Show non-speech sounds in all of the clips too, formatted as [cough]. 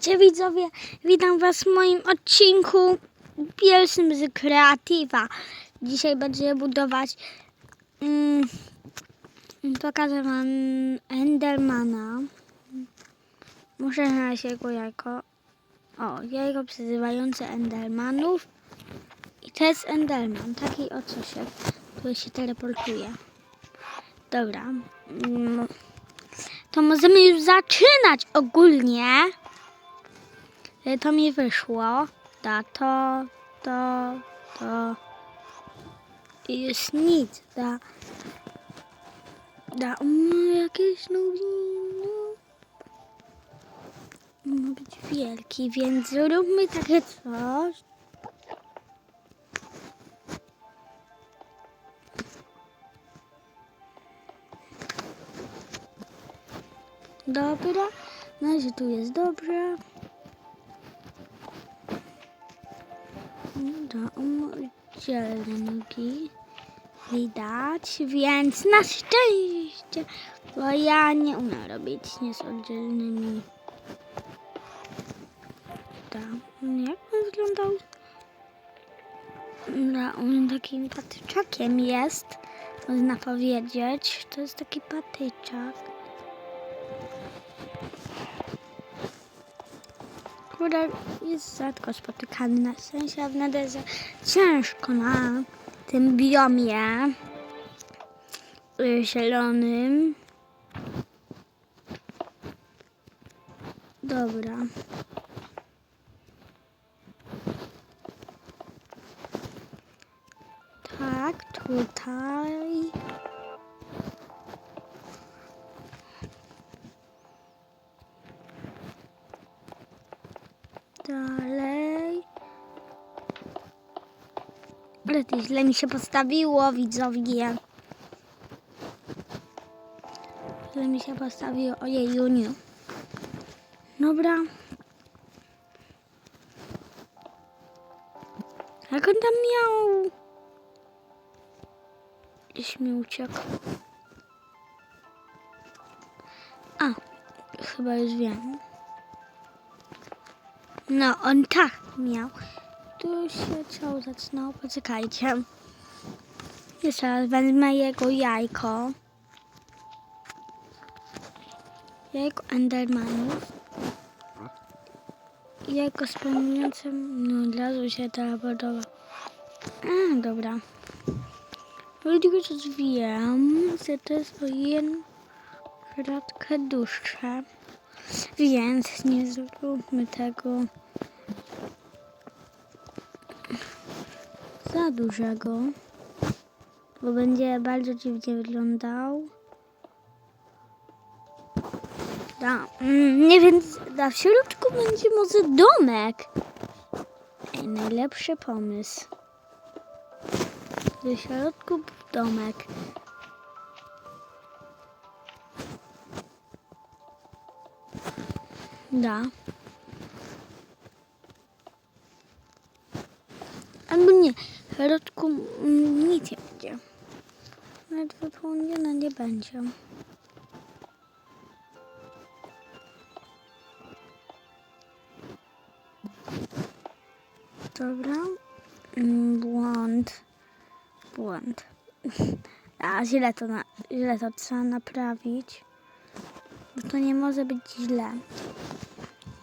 Witajcie widzowie, witam was w moim odcinku pierwszym z Kreatywa. Dzisiaj będziemy budować, mm, pokażę wam Endermana. Muszę znaleźć jego jajko. O, jajko przyzywające Endermanów. I to jest Enderman, taki oto się, który się teleportuje. Dobra. Mm, to możemy już zaczynać ogólnie. E, To mi wyszło. Da, to, to, to. I już nic. Da, da, um, jakieś nowiny. Ma być wielki, więc zróbmy takie coś. Dobra, na razie tu jest dobrze. Dobra, dzielniki widać, więc na szczęście, bo ja nie umiem robić nie z oddzielnymi. Tak, jak on wyglądał? Dobra, on takim patyczakiem jest, można powiedzieć. To jest taki patyczak. Kurde jest rzadko spotykany na sensie, w nederze ciężko na tym biomie y, zielonym. Dobra. Tak, tutaj. To źle mi się postawiło, widzowie. Źle mi się postawiło. Ojej, Juniu. Dobra. Jak on tam miał? Gdzieś mi uciekł. A, chyba już wiem. No, on tak miał. Tu się ciało zaczynało. Poczekajcie. Jeszcze raz wezmę jego jajko. Jajko Endermanów. Jajko spełniające... No, od razu się teleportował. A, dobra. Dlatego że wiem, że to jest o jedną kratkę dłuższe. Więc nie zróbmy tego za dużego, bo będzie bardzo dziwnie wyglądał. Da, mm, nie wiem, da w środku będzie może domek. Ej, najlepszy pomysł. W środku domek. Da. Albo nie, mm, nic nie będzie. Nawet wypełnione nie będzie. Dobra. Mm, Błąd. Błąd. [laughs] A, źle to, na, źle to trzeba naprawić. Bo to nie może być źle.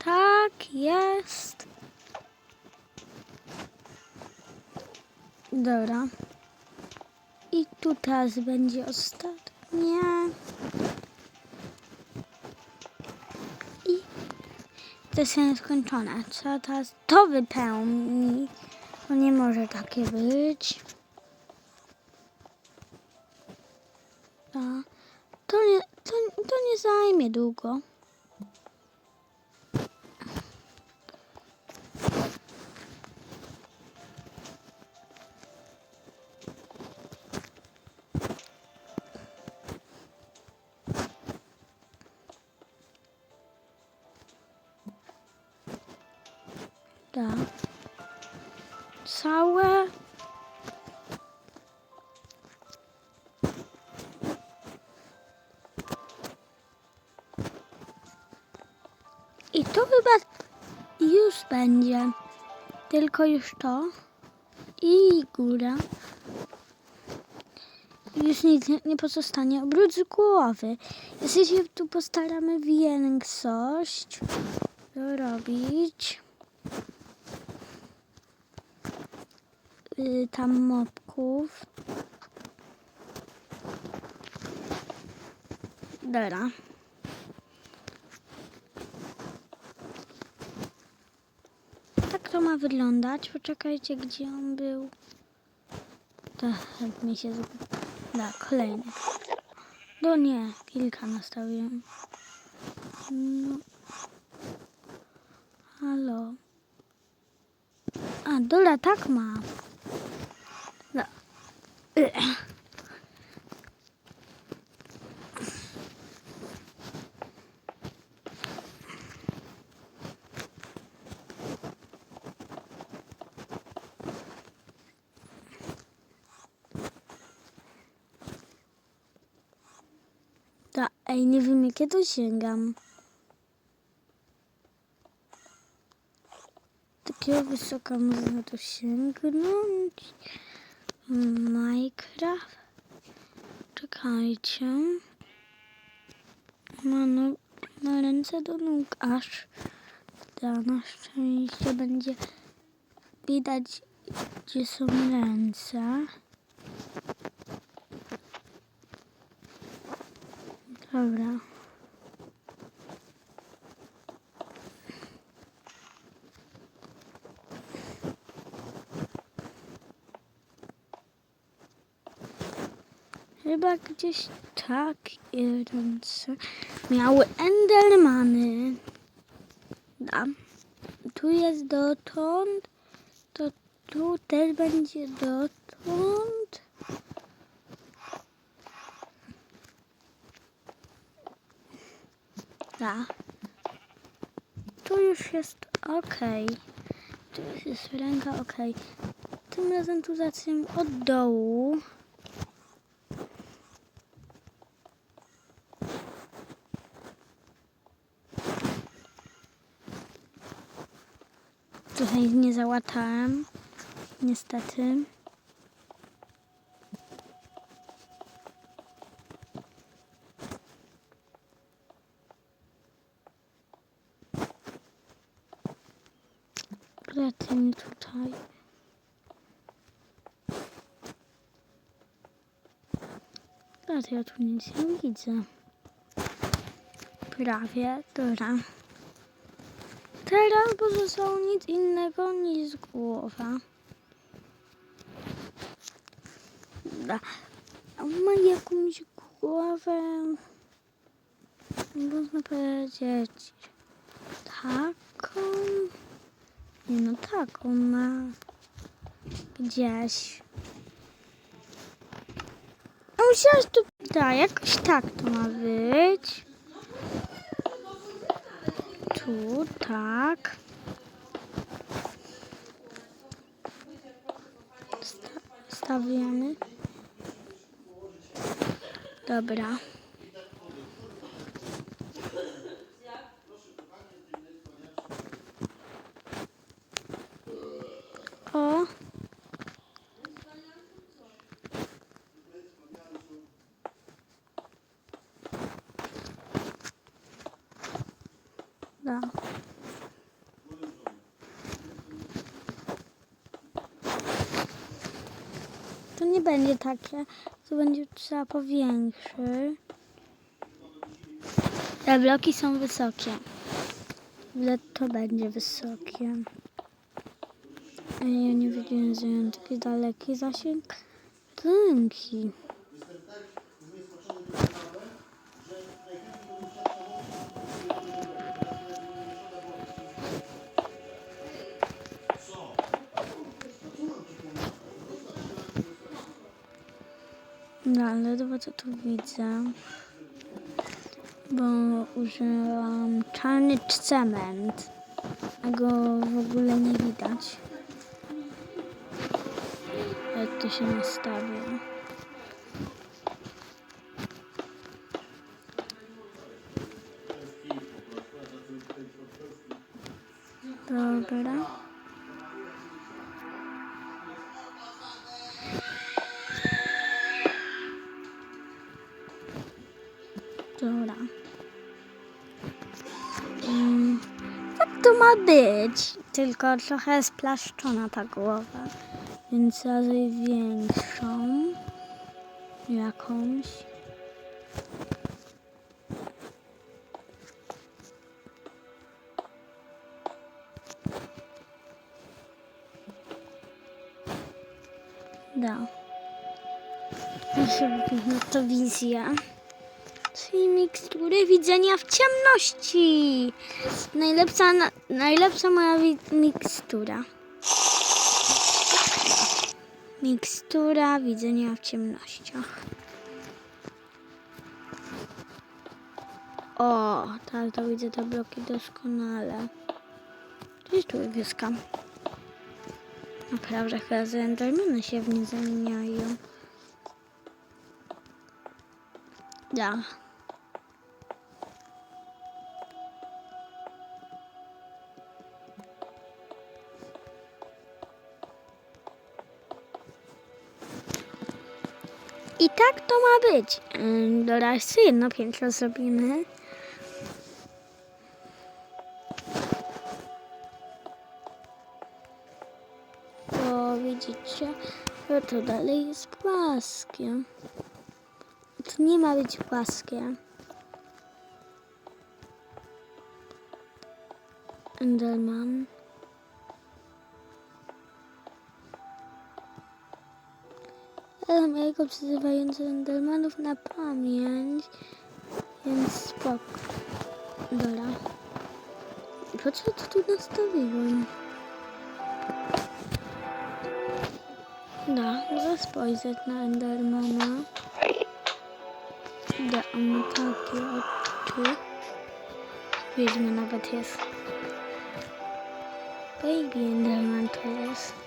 Tak jest. Dobra. I tu teraz będzie ostatnie. I to jest nieskończone. Trzeba teraz to wypełnić. Bo nie może takie być. To, nie, to, to nie zajmie długo. To chyba już będzie. Tylko już to. I góra. Już nic nie, nie pozostanie oprócz głowy. Jeśli się tu postaramy większość dorobić. Y, tam mopków. Dobra. Tak to ma wyglądać. Poczekajcie, gdzie on był. Tak, mi się zgubił. Kolejny. No nie, kilka nastawiłem. No. Halo. A, dobra, tak ma. Da. Ech. Da, ej, nie wiem jakie to sięgam. Takiego wysoka można to sięgnąć. Minecraft. Czekajcie. Ma no, na ręce do nóg aż. Da, na szczęście będzie widać, gdzie są ręce. Dobra. Chyba gdzieś tak ręce miały Endermany. Da. Tu jest dotąd, to tu też będzie dotąd. Da. Tu już jest ok. Tu już jest ręka ok. Tym razem tu zacznę od dołu. Tutaj nie załatałem. Niestety. Kretyn tutaj. Ale ja tu nic nie widzę. Prawie, dobra. Teraz pozostało nic innego niż głowa. Dobra. Ma jakąś głowę, można powiedzieć, taką. Nie no, taką ma gdzieś. A musiałaś tu... Tak, jakoś tak to ma być. Tu, tak. Sta stawiamy. Dobra. O. Da. To nie będzie takie, to będzie trzeba powiększy. Te bloki są wysokie. Ile to będzie wysokie? Ja nie wiedziałem, że mam taki daleki zasięg ręki. No, ale chyba co tu widzę. Bo użyłam czarny cement, a go w ogóle nie widać. Jak to się nastawia. Dobra. Dobra. Mm, tak to ma być. Tylko trochę splaszczona ta głowa. Więc raczej większą. Jakąś. Da. Wypiąć to wizja. Czyli mikstury widzenia w ciemności. Najlepsza, na, najlepsza moja mikstura. Mikstura widzenia w ciemnościach. O, tak, to widzę te bloki doskonale. Gdzieś tu wioska. Naprawdę chyba Endermany się w nie zamieniają. Da. I tak to ma być. Dobra, jeszcze jedno piętro zrobimy. Bo widzicie, że to dalej jest płaskie. To nie ma być płaskie. Enderman. Mojego przyzywający Endermanów na pamięć. Więc spoko. Dobra. Po co tu nastawiłem? Da, muszę spojrzeć na Endermana. Da, on ma takie oczy. Wiedźmy nawet jest. Baby Enderman to jest.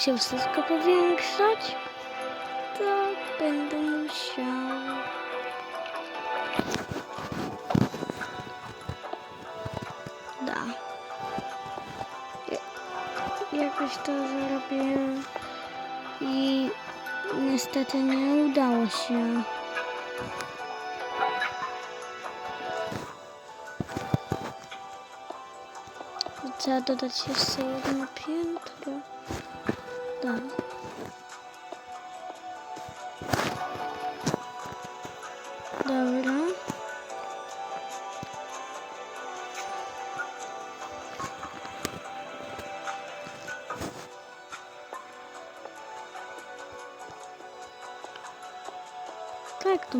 Będę musiał wszystko powiększać? Tak, będę musiał. Da. Ja- Jakoś to zrobię i niestety nie udało się. Trzeba dodać jeszcze jedno piętro.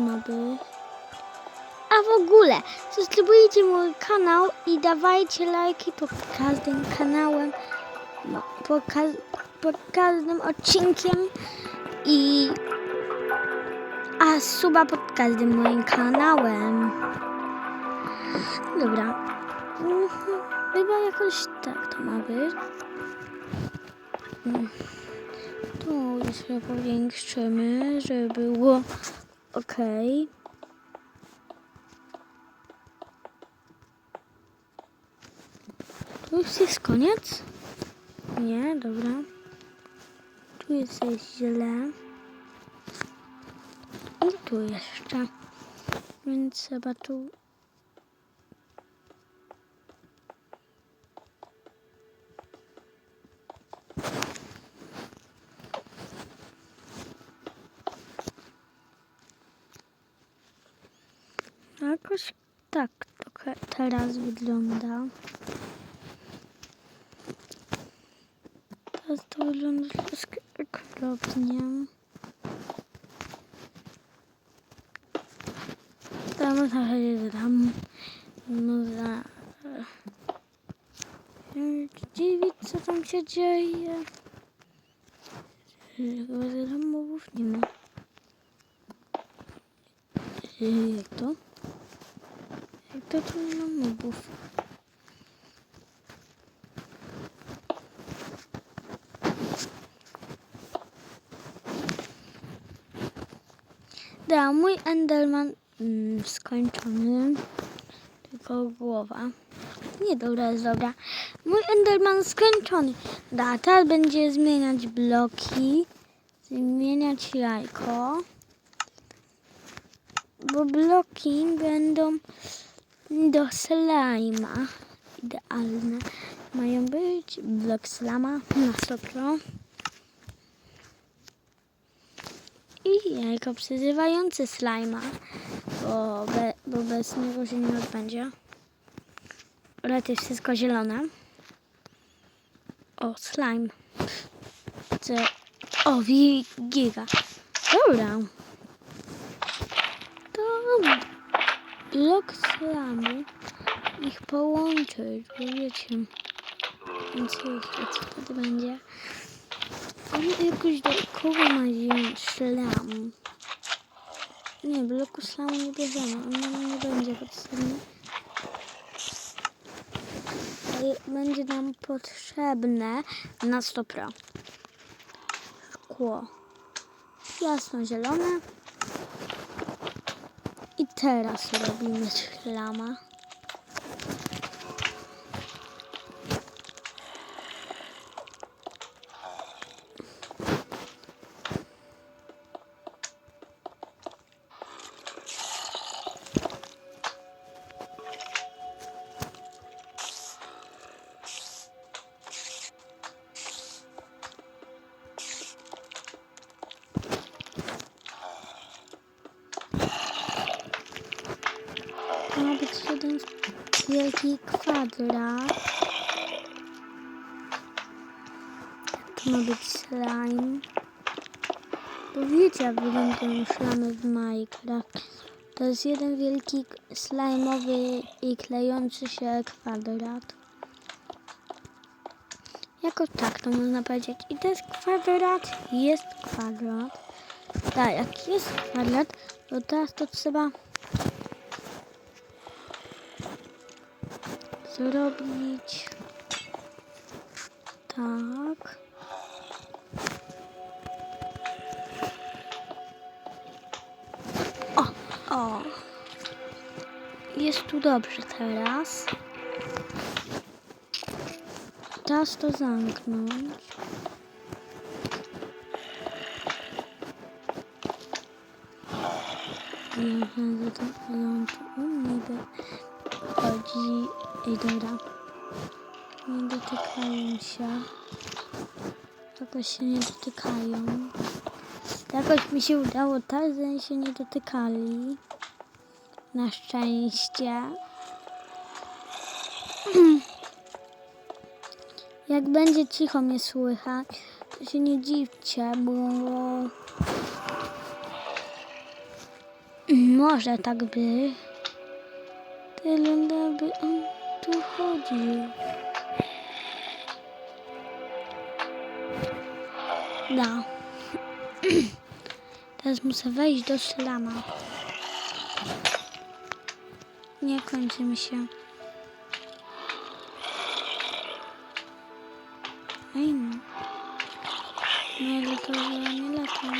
Ma być. A w ogóle, subskrybujcie mój kanał i dawajcie lajki pod każdym kanałem, no, pod, ka- pod każdym odcinkiem i a suba pod każdym moim kanałem. Dobra. Mhm, Chyba jakoś tak to ma być. Mm. Tu jeszcze powiększymy, żeby było ok. Tu już jest koniec? Nie, dobra. Tu jest źle. I tu jeszcze. Więc trzeba tu... Jakoś tak trochę teraz wygląda. Teraz to wygląda troszkę okropnie. Tam trochę nie dam. No za... Dziwić, co tam się dzieje. Chyba, że tam mobów nie ma. Yy, Jak to? To tu nie ma mobów? Da, mój Enderman mm, skończony. Tylko głowa. Nie, dobra, jest dobra. Mój Enderman skończony. Da, teraz będzie zmieniać bloki. Zmieniać jajko. Bo bloki będą do slajma. Idealne. Mają być blok slama na 100 i jajko przyzywające slajma, bo, be, bo bez niego się nie odbędzie. Ale to jest wszystko zielone. O, slime. Co? O, giga. Dobra. To blok slamu ich połączyć, bo wiecie. Więc wiecie, co wtedy będzie. On jakoś dookoła ma wziąć szlam. Nie, bloku slamu nie bierzemy. On nie będzie potrzebny. Ale będzie nam potrzebne na 100 pro. Szkło. Jasno-zielone. I teraz robimy szlama. Wielki kwadrat. To ma być slime. Bo wiecie, jak wyglądają szlamy w Minecraft. To jest jeden wielki slajmowy i klejący się kwadrat. Jakoś tak to można powiedzieć. I to jest kwadrat, jest kwadrat. Tak, jak jest kwadrat, to teraz to trzeba zrobić tak. O, o. Jest tu dobrze teraz. Teraz to zamknąć. To dobra. Nie dotykają się. Jakoś się nie dotykają. Jakoś mi się udało tak, że się nie dotykali. Na szczęście. [clears throat] Jak będzie cicho mnie słychać, to się nie dziwcie, bo może tak by. Tyle by on tu chodził. Da. [clears throat] Teraz muszę wejść do szlama. Nie kończy mi się. Ej no. Nie latowa, nie latam.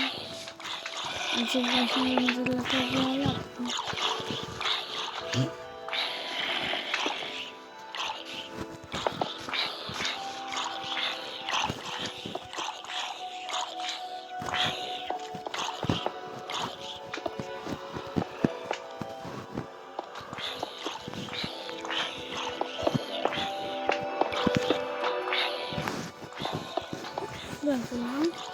Znaczy właśnie nie latowa, latam. Dobra. Trzeba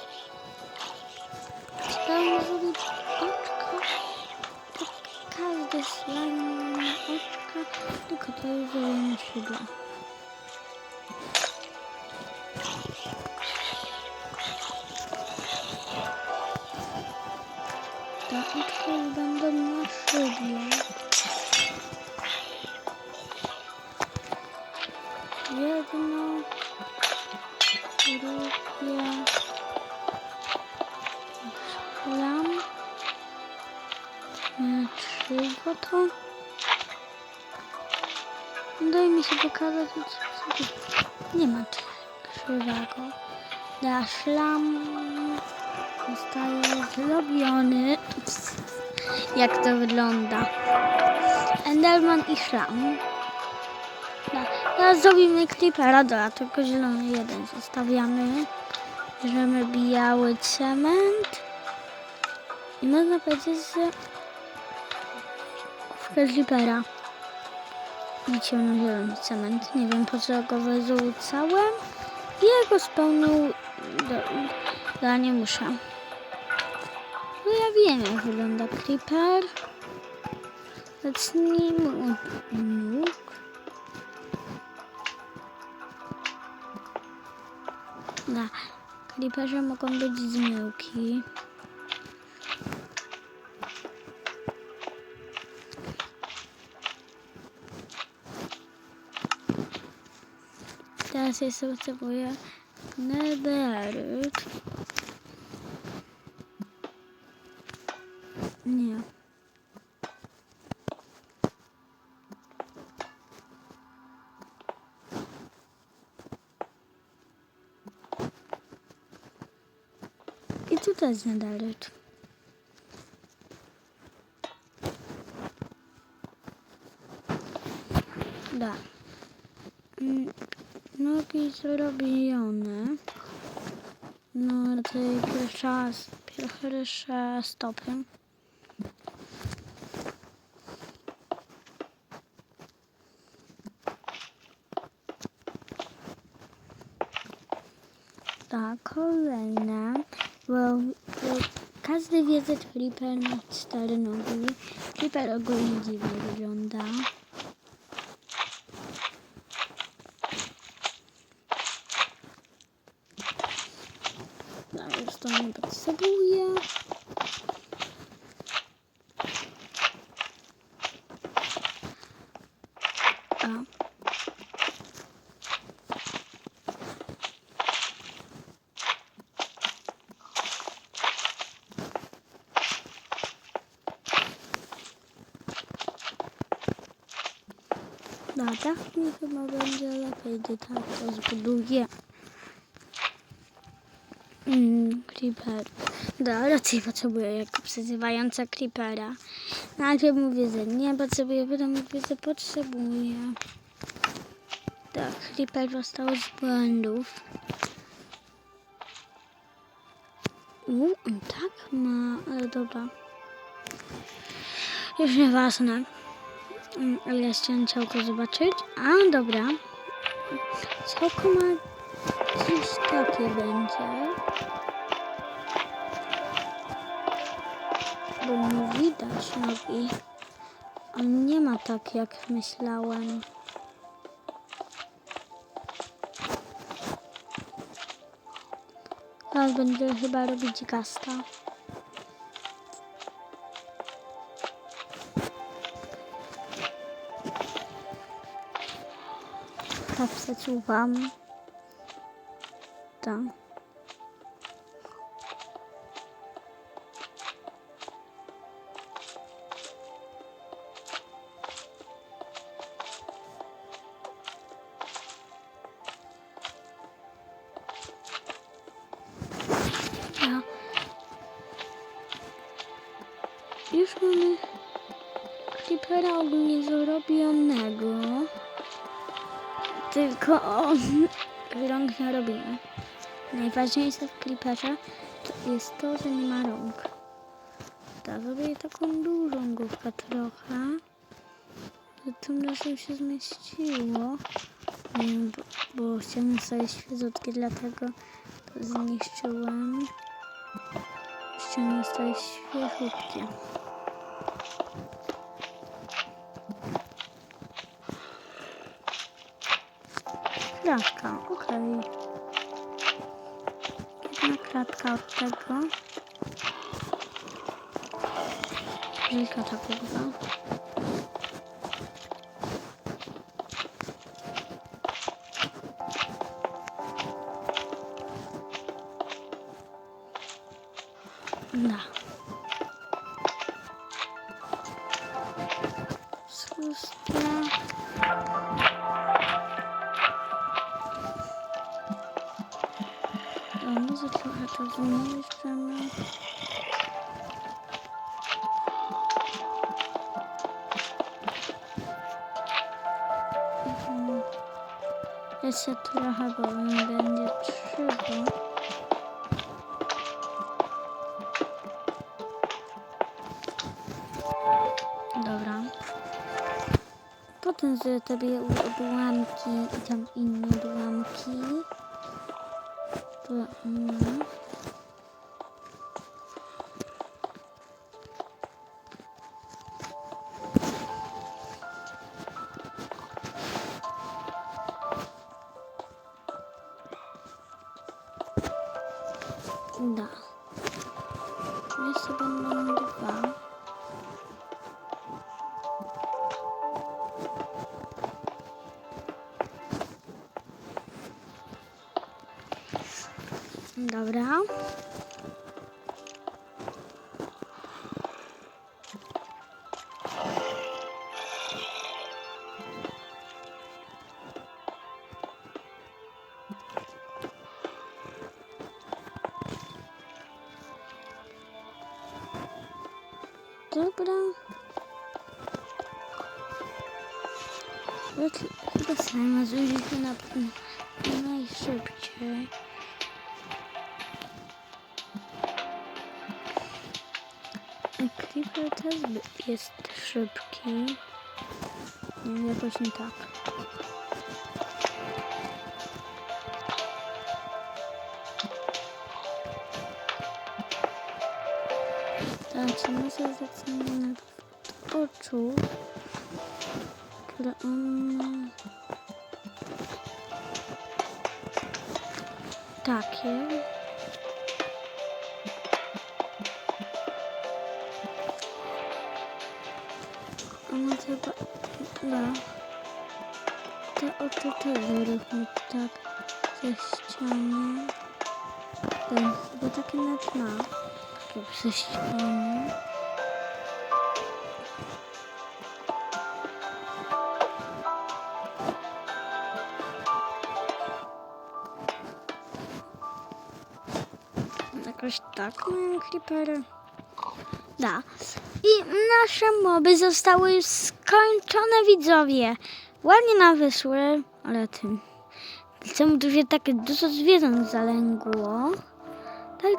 Nie ma krzywego. Da szlam zostaje zrobiony. Jak to wygląda? Enderman i szlam. Teraz zrobimy creepera, da, tylko zielony jeden zostawiamy. Bierzemy biały cement. I można powiedzieć, że w creepera. I ciemnozielony cement. Nie wiem po co go wyrzucałem. Ja go spełnił. Do, do, nie muszę. No ja wiem jak wygląda creeper. Zacznijmy od nóg. Na creeperze mogą być zmyłki. Teraz jeszcze potrzebuję netherite. Nie. I tu też netherite. Zrobione. No, raczej pierwsza, pierwsze stopy. Tak, kolejne. Bo, bo każdy wie, że Flipper ma cztery nogi. Flipper ogólnie dziwnie wygląda. No, już to nie potrzebuję. A. No, tak mi chyba będzie lepiej, gdy tak to zbuduję. Mm, creeper. No, raczej potrzebuję jako przyzywająca creepera. Najpierw mówię, że nie potrzebuję, potem mówię, że potrzebuję. Tak, creeper powstał z błędów. U, on tak ma, ale dobra. Już nieważne. Mm, Ale ja chciałem ciałko zobaczyć. A, dobra. Ciałko ma coś takie będzie. Bo nie widać nogi. On nie ma tak jak myślałem. Teraz będę chyba robić gasta. Tak przesuwam. Ja. Już mamy creepera ogólnie zrobionego. Tylko rąk nie robimy. Najważniejsze w creeperze to jest to, że nie ma rąk. Da zrobię taką dużą główkę trochę. Że tym razem się zmieściło. Bo, bo chciałem sobie świeżutkie, dlatego to zniszczyłem. Chciałem sobie świeżutkie. Kratka, okej. Jedna kratka od tego. Wielka ta głowa. Potem zrobię odłamki i tam inne odłamki. To, no. Dobra. Chyba- Chyba sama zużyliśmy na najszybciej. Creeper też jest szybki. Nie, jakoś nie tak. Tak, czy my sobie zaczynamy od oczu, które on... Takie. Ona chyba... No. Te oczy też zróbmy tak ze ściany. Ten chyba takie nawet ma. Ze ściany. Jakoś tak mają creepery. Da. I nasze moby zostały już skończone, widzowie. Ładnie nam wyszły, ale tym. Czemu tu się takie dużo zwierząt zalęgło?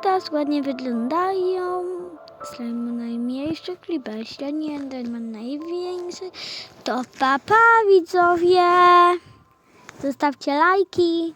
Teraz ładnie wyglądają. Slime najmniejszy, Creeper średni, Enderman największy. To papa, widzowie. Zostawcie lajki.